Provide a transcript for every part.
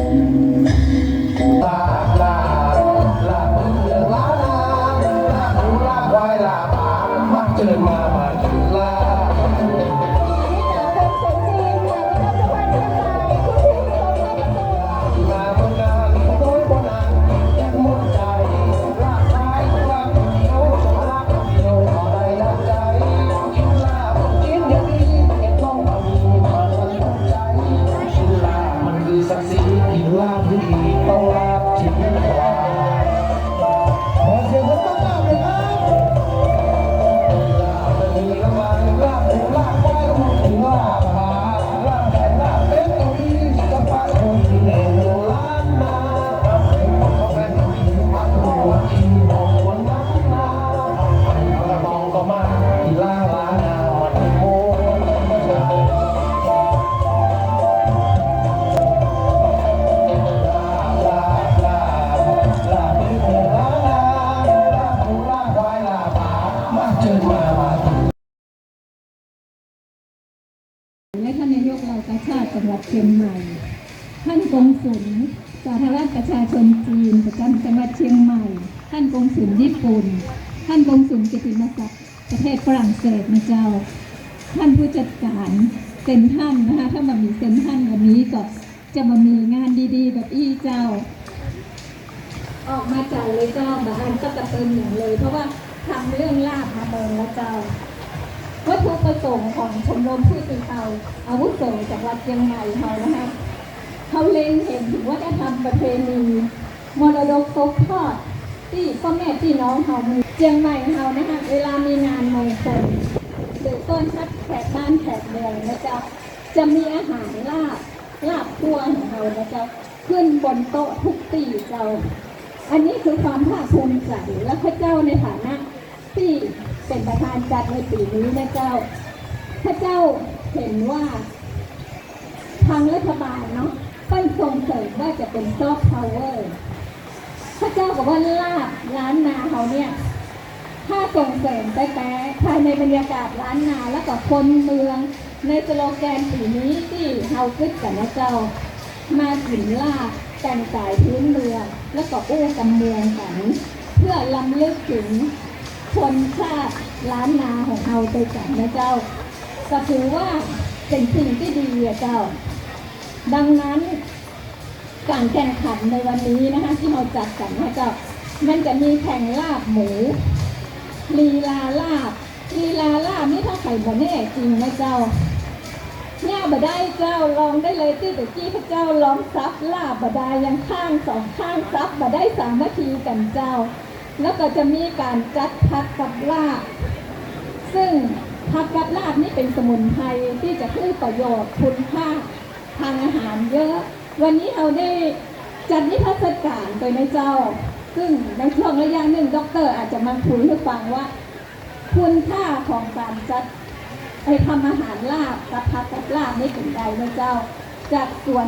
ล ลามาเจอมามาและท่านนายกเรากาชาติจังหวัดเชียงใหม่ ท่านกงสุลสาธารณรัฐประชาชนจีนประจำจังหวัดเชียงใหม่ ท่านกงสุลญี่ปุ่น ท่านกงสุลกิติมศักดิ์ประเทศฝรั่งเศสนะเจ้า ท่านผู้จัดการเซ็นทรันนะคะถ้ามามีเซ็นทรันวันนี้ก็จะมามีงานดีๆ แบบอี้เจ้า ออกมาจากเลยเจ้าบาอันก็จะเป็นอย่างเลย เพราะว่า ทำเรื่องลาบมาเดินแล้วเจ้า วัตถุประสงค์ของชมรมผู้สื่อข่าวอาวุโสจังหวัดเชียงใหม่เขานะคะเขาเล็งเห็นถึงวัฒนธรรมประเพณีมรดกตกทอดที่พ่อแม่พี่น้องเขามีเชียงใหม่เขานะคะเวลามีงานมงคลหรือต้นทัดแขกบ้านแขกเมืองนะจ๊ะจะมีอาหารลาบลาบครัวของเขานะจ๊ะขึ้นบนโต๊ะทุกปีเจ้า อันนี้คือความภาคภูมิใจและพระเจ้าในฐานะ ที่เป็นประธานจัดในปีนี้นะเจ้า พระเจ้าเห็นว่า ทางรัฐบาลเนาะเป็นส่งเสริมว่าจะเป็นซอฟต์พาวเวอร์พระเจ้าบอกว่าลาบร้านนาเขาเนี่ย ถ้าส่งเสริมไปแต่ภายในบรรยากาศร้านนาแล้วก็คนเมือง ในสโลแกนปีนี้ที่เฮาคิดกันนะเจ้า มากินลาบแต่งกายพื้นเมืองแล้วก็อู้กำเมืองกัน เพื่อลำลึกถึง คนชาติล้านนาของเราไปกันนะเจ้าก็ถือว่าเป็นสิ่งที่ดีอะเจ้า ดังนั้น การแข่งขันในวันนี้นะคะที่เราจัดกันนะเจ้า มันจะมีแข่งลาบหมูลีลาลาบลีลาลาบนี่ถ้าใครบ่แน่จริงนะเจ้าเนี่ยบได้เจ้าลองได้เลยที่ตะกี้พระเจ้าลองซับลาบบดายังข้างสองข้างซับบได้สามัคคีกันเจ้า แล้วก็จะมีการจัดพักกับลาบ ซึ่งผักกับลาบนี่เป็นสมุนไพรที่จะให้ประโยชน์คุณค่าทางอาหารเยอะ วันนี้เราได้จัดนิทรรศการไปในเจ้า ซึ่งในช่วงระยะหนึ่งด็อกเตอร์อาจจะมาคุยให้ฟังว่า คุณค่าของการจัดไปทำอาหารลาบกับผักกับลาบนี่ถึงใดนะเจ้า จากสวน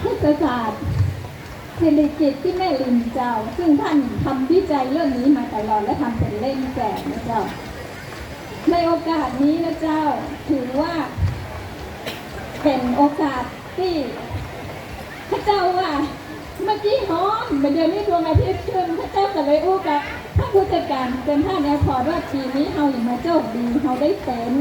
พืชศาสตร์ สิริจิตที่แม่ลินเจ้า ซึ่งท่านทำวิจัยเรื่องนี้มาตลอดและทำเป็นเล่มแจกนะเจ้า ในโอกาสนี้นะเจ้าถือว่า เป็นโอกาสที่พระเจ้าว่าเมื่อกี้หอมเดี๋ยวนี้ดวงอาทิตย์ขึ้นพระเจ้าก็เลยอู้กับพระผู้จัดการเป็นท่านแอร์พอร์ตว่าปีนี้เฮาอย่างมาโชคดีเฮาได้เต็น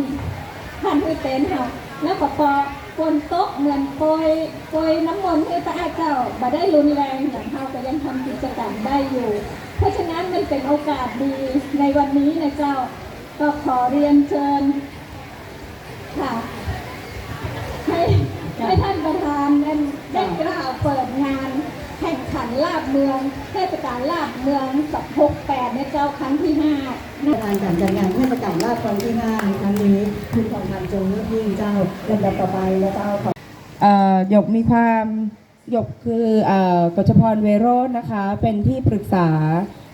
ท่านคือเต็นเฮาแล้วก็พอ ฝนตกเหมือนโปรยโปรยน้ำมนต์ให้พระอาเจ้าบ่ได้รุนแรงอย่างเฮาก็ยังทำกิจกรรมได้อยู่ เพราะฉะนั้นมันเป็นโอกาสดีในวันนี้นะเจ้าก็ขอเรียนเชิญค่ะให้ให้ท่านประธานนั้นได้กล่าวเปิดงานแข่งขันลาบเมืองเทศกาลลาบเมืองสับ68ในเจ้าครั้งที่ห้า การการจัดงานเทศกาลลาดครั้งที่ห้าในครั้งนี้คุณทองพันธ์จงเลือกยิ่งเจ้าลำดับต่อไปและเจ้าขอเอ่อหยกมีความหยกคือเอ่อกฎชพรเวโรจน์นะคะ เป็นที่ปรึกษา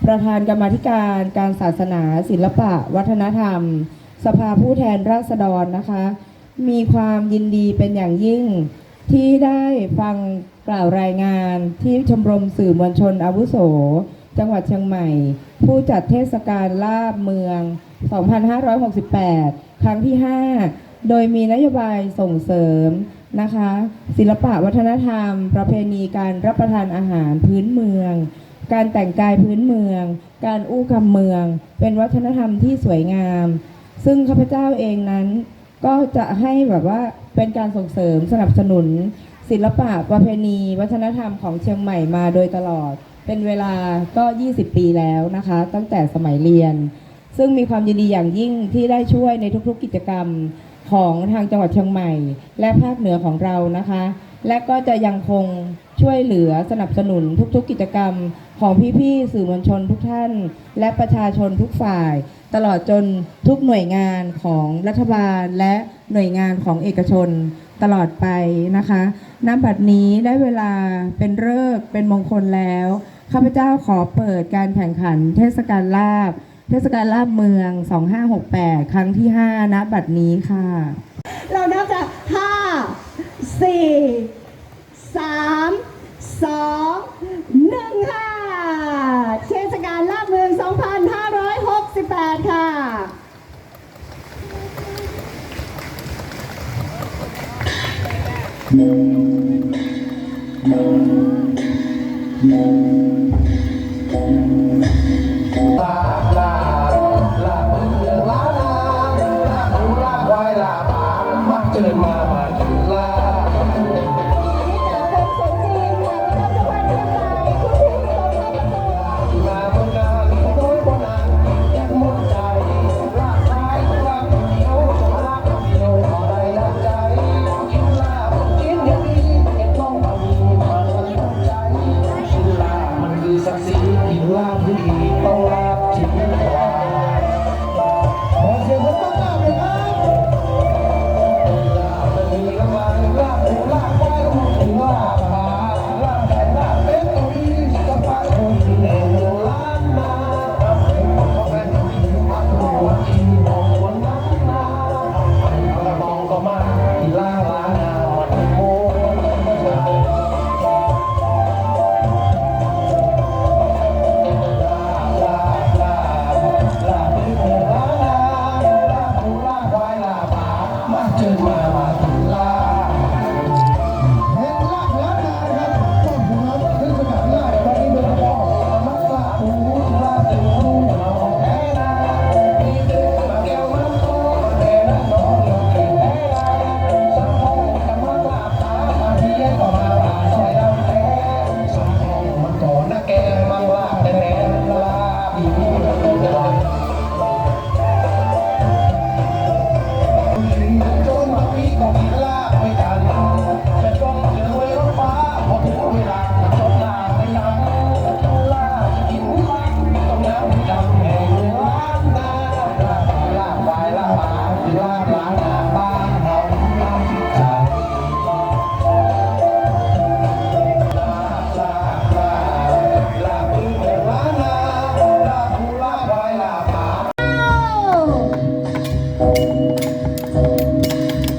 ประธานกรรมธิการการศาสนา ศิลปะ วัฒนธรรม สภาผู้แทนราษฎรนะคะ มีความยินดีเป็นอย่างยิ่งที่ได้ฟังกล่าวรายงานที่ชมรมสื่อมวลชนอาวุโส จังหวัดเชียงใหม่ ผู้จัดเทศกาลลาบเมือง 2568 ครั้งที่ 5 โดยมีนโยบายส่งเสริมนะคะ ศิลปะวัฒนธรรม ประเพณีการรับประทานอาหารพื้นเมือง การแต่งกายพื้นเมือง การอู้คำเมือง เป็นวัฒนธรรมที่สวยงาม ซึ่งข้าพเจ้าเองนั้นก็จะให้แบบว่าเป็นการส่งเสริมสนับสนุน ศิลปะประเพณี วัฒนธรรมของเชียงใหม่มาโดยตลอด เป็นเวลาก็ 20 ปีแล้วนะคะ ตั้งแต่สมัยเรียน ซึ่งมีความยินดีอย่างยิ่งที่ได้ช่วยในทุกๆกิจกรรมของทางจังหวัดเชียงใหม่ และภาคเหนือของเรานะคะ และก็จะยังคงช่วยเหลือสนับสนุนทุกๆ กิจกรรมของพี่ๆสื่อมวลชนทุกท่าน และประชาชนทุกฝ่าย ตลอดจนทุกหน่วยงานของรัฐบาลและหน่วยงานของเอกชน ตลอดไปนะคะณบัดนี้ได้เวลาเป็นเลิกษ์เป็นมงคลแล้ว ข้าพเจ้าขอเปิดการแข่งขันเทศกาลลาบ เทศกาลลาบเมือง 2568 ครั้งที่ 5 ณบัดนี้ค่ะ เรานับจากห้าสี่สามสองหนึ่งค่ะ เทศกาลลาบเมือง 2568 ค่ะ ลาลาลาเมืองลาลาลาหมูลาควายลาหมามักเจริญมามาถึง